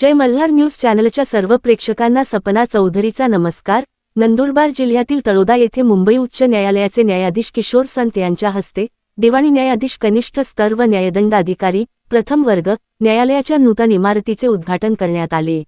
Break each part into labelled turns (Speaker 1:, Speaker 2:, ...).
Speaker 1: जय Malhar news चॅनलच्या सर्व प्रेक्षकांना सपना चौधरीचा नमस्कार. नंदुरबार जिल्ह्यातील तळोदा येथे मुंबई उच्च न्यायालयाचे न्यायाधीश किशोर संत यांच्या हस्ते दिवाणी न्यायाधीश कनिष्ठ स्तर व न्यायदंड अधिकारी प्रथम वर्ग न्यायालयाच्या नूतन इमारतीचे उद्घाटन करण्यात आले.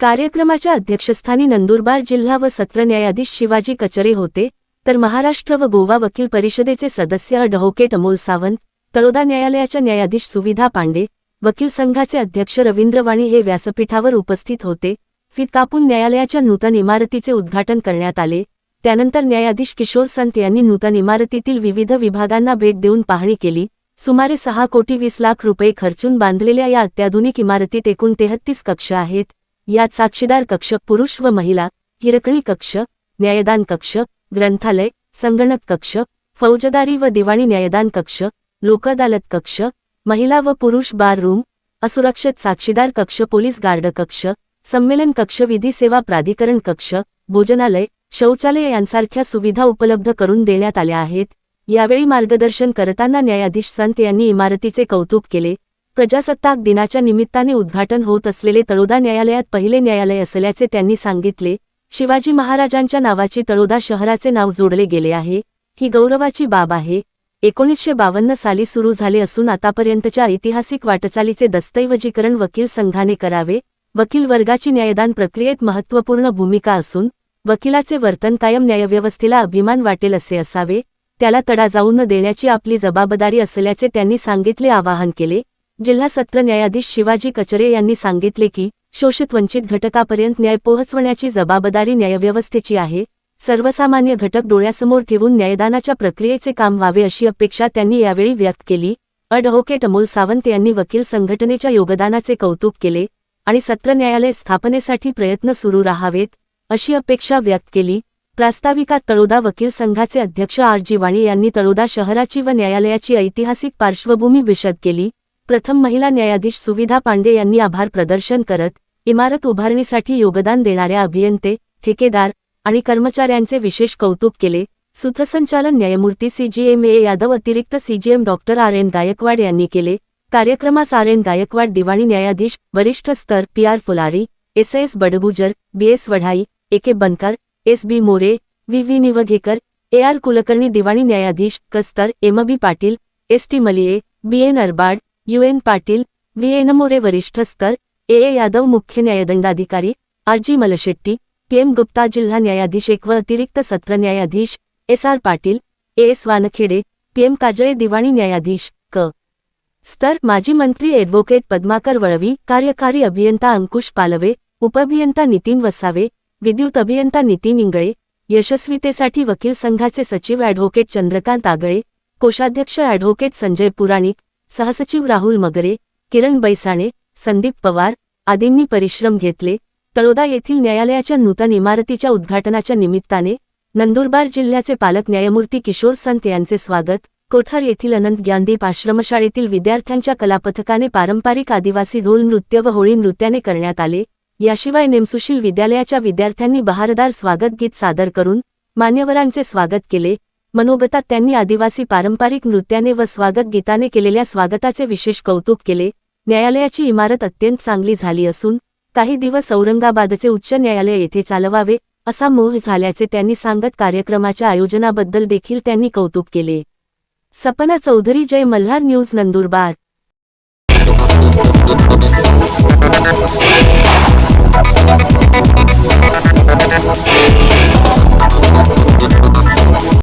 Speaker 1: कार्यक्रमाच्या अध्यक्षस्थानी नंदुरबार जिल्हा व सत्र न्यायाधीश शिवाजी कचरे होते. तर महाराष्ट्र व गोवा वकील परिषदेचे सदस्य अडव्होकेट अमोल सावंत तळोदा न्यायालयाच्या न्यायाधीश सुविधा पांडे वकील संघाचे अध्यक्ष रवींद्र वाणी हे व्यासपीठावर उपस्थित होते. फित कापून न्यायालयाच्या नूतन इमारतीचे उद्घाटन करण्यात आले. त्यानंतर न्यायाधीश किशोर संत यांनी नूतन इमारतीतील विविध विभागांना भेट देऊन पाहणी केली. सुमारे सहा कोटी वीस लाख रुपये खर्चून बांधलेल्या या अत्याधुनिक इमारतीत एकूण तेहत्तीस कक्ष आहेत. यात साक्षीदार कक्ष पुरुष व महिला हिरकणी कक्ष न्यायदान कक्ष ग्रंथालय संगणक कक्ष फौजदारी व दिवाणी न्यायदान कक्ष लोकअदालत कक्ष महिला व पुरुष बार रूम असुरक्षित साक्षीदार कक्ष पोलीस गार्ड कक्ष संमेलन कक्ष विधी सेवा प्राधिकरण कक्ष भोजनालय शौचालय यांसारख्या सुविधा उपलब्ध करून देण्यात आल्या आहेत. यावेळी मार्गदर्शन करताना न्यायाधीश संत यांनी इमारतीचे कौतुक केले. प्रजासत्ताक दिनाच्या निमित्ताने उद्घाटन होत असलेले तळोदा न्यायालयात पहिले न्यायालय असल्याचे त्यांनी सांगितले. शिवाजी महाराजांच्या नावाची तळोदा शहराचे नाव जोडले गेले आहे. ही गौरवाची बाब आहे. एकोणीसशे बावन्न साली सुरू झाले असून आतापर्यंतच्या ऐतिहासिक वाटचालीचे दस्तऐवजीकरण वकील संघाने करावे वकील वर्गाची न्यायदान प्रक्रियेत महत्त्वपूर्ण भूमिका असून वकिलाचे वर्तन कायम न्यायव्यवस्थेला अभिमान वाटेल असे असावे त्याला तडा जाऊ न देण्याची आपली जबाबदारी असल्याचे त्यांनी सांगितले आवाहन केले. जिल्हा सत्र न्यायाधीश शिवाजी कचरे यांनी सांगितले की शोषित वंचित घटकापर्यंत न्याय पोहोचवण्याची जबाबदारी न्यायव्यवस्थेची आहे सर्वसामान्य घटक डोळ्यासमोर ठेवून न्यायदानाच्या प्रक्रियेचे काम व्हावे अशी अपेक्षा त्यांनी यावेळी व्यक्त केली. अडव्होकेट अमोल सावंत यांनी वकील संघटनेच्या योगदानाचे कौतुक केले आणि सत्र न्यायालय स्थापनेसाठी प्रयत्न सुरू राहावेत अशी अपेक्षा व्यक्त केली. प्रास्ताविकात तळोदा वकील संघाचे अध्यक्ष आर जी वाणी यांनी तळोदा शहराची व न्यायालयाची ऐतिहासिक पार्श्वभूमी विशद केली. प्रथम महिला न्यायाधीश सुविधा पांडे यांनी आभार प्रदर्शन करत इमारत उभारणीसाठी योगदान देणाऱ्या अभियंते ठेकेदार आणि कर्मचाऱ्यांचे विशेष कौतुक केले. सूत्रसंचालन न्यायमूर्ती सीजीएम ए. यादव अतिरिक्त CGM doctor R. N. Gaikwad यांनी केले. कार्यक्रमास आर. एन. गायकवाड दिवाणी न्यायाधीश वरिष्ठ स्तर P. R. Phulari S. S. Badgujar B. S. Wadhai A. K. Bankar S. B. More V. V. Nivghekar A. R. Kulkarni दिवाणी न्यायाधीश कस्तर M. B. Patil S. T. Maliye B. N. Arbad U. N. Patil V. N. More वरिष्ठ स्तर A. A. Yadav मुख्य न्यायदंडाधिकारी R. G. Malshetti P M Gupta जिल्हा न्यायाधीश एक व अतिरिक्त सत्र न्यायाधीश S R Patil A S Wankhede P M Kajale दिवाणी न्यायाधीश क. स्तर माजी मंत्री ॲडव्होकेट पद्माकर वळवी कार्यकारी अभियंता अंकुश पालवे उपअभियंता नितीन वसावे विद्युत अभियंता नितीन इंगळे यशस्वीतेसाठी वकील संघाचे सचिव ॲडव्होकेट चंद्रकांत आगळे कोषाध्यक्ष ॲडव्होकेट संजय पुराणिक सहसचिव राहुल मगरे किरण बैसाणे संदीप पवार आदींनी परिश्रम घेतले. तळोदा येथील न्यायालयाच्या नूतन इमारतीच्या उद्घाटनाच्या निमित्ताने नंदुरबार जिल्ह्याचे पालक न्यायमूर्ती किशोर संत यांचे स्वागत. कोठार येथील अनंत ज्ञानदीप आश्रमशाळेतील विद्यार्थ्यांच्या कलापथकाने पारंपरिक आदिवासी ढोल नृत्य व होळी नृत्याने करण्यात आले. याशिवाय नेमसुशील विद्यालयाच्या विद्यार्थ्यांनी बहारदार स्वागत गीत सादर करून मान्यवरांचे स्वागत केले. मनोगतात त्यांनी आदिवासी पारंपरिक नृत्याने व स्वागत गीताने केलेल्या स्वागताचे विशेष कौतुक केले. न्यायालयाची इमारत अत्यंत चांगली झाली असून काही दिवस औरंगाबादचे उच्च न्यायालय येथे चालवावे असा मोह झाल्याचे त्यांनी सांगत कार्यक्रमाच्या आयोजनाबद्दल देखील त्यांनी कौतुक केले. सपना चौधरी जय मल्हार न्यूज नंदुरबार.